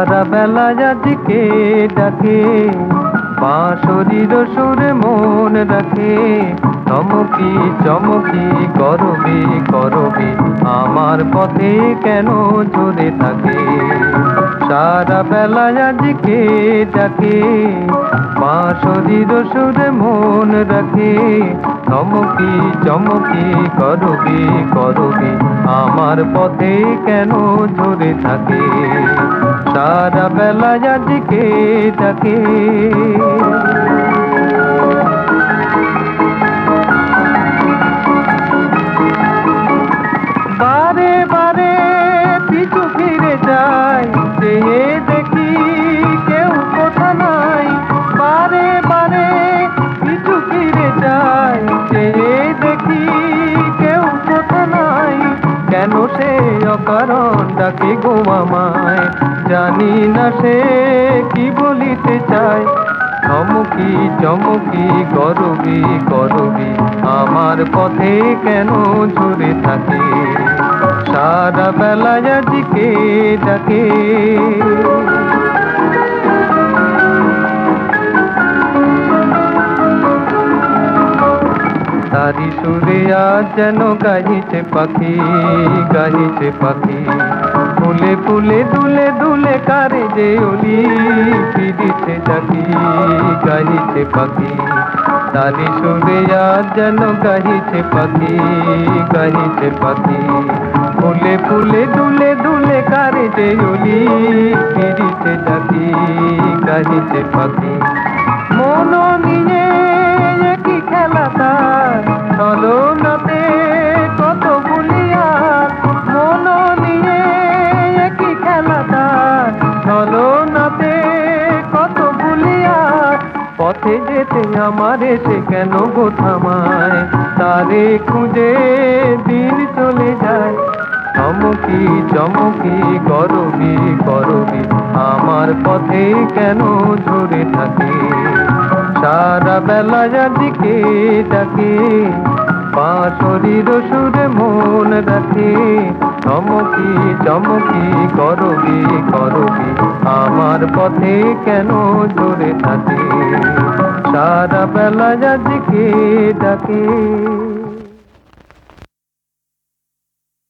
সারা বেলা যাদিকে ডাকে বাঁশরীর সুরে মন রাখে। চমকি চমকি, করবে করবে, আমার পথে কেন ঝরে থাকে? সারা বেলা আজকে ডাকে বাঁশরীর সুরে মন রাখে। চমকি চমকি, করবি করবি, আমার পথে কেন ঝরে থাকে? সারা বেলা আজকে ডাকে বারে বারে পিছু ফিরে যাই চেয়ে দেখি কেউ কোথা নাই। বারে বারে পিছু ফিরে যাই চেয়ে দেখি কেউ কোথা নাই। কেন সে অকারণ ডাকে গো আমায়? জানি না সে কি বলিতে চায়। চমকি চমকি করবি করবি আমার পথে কেন ঝরে থাকে? সারা বেলা আজকে ডাকে তারি সুরে আজ যেন গাহিছে পাখি গাহিছে পাখি। ফুলে ফুলে দুলে দুলে কারে যে অলি? ফিরিছে ডাকি গাহিছে পাখি। তারি সুরে আজ যেন গাহিছে পাখি গাহিছে পাখি। ফুলে ফুলে দুলে দুলে কারে যে অলি? ফিরিছে ডাকি গাহিছে পাখি। পথে যেতে আমার এসে কেন গো থামায়? তারে খুঁজে দিন চলে যায়। চমকি চমকি করবি করবি আমার পথে কেন ঝরে থাকে? সারা বেলা দিকে ডাকে পাশরির সুরে মন রাখে। চমকি চমকি করবি করবি আমার পথে কেন ঝরে থাকে? সারা বেলা দিকে ডাকে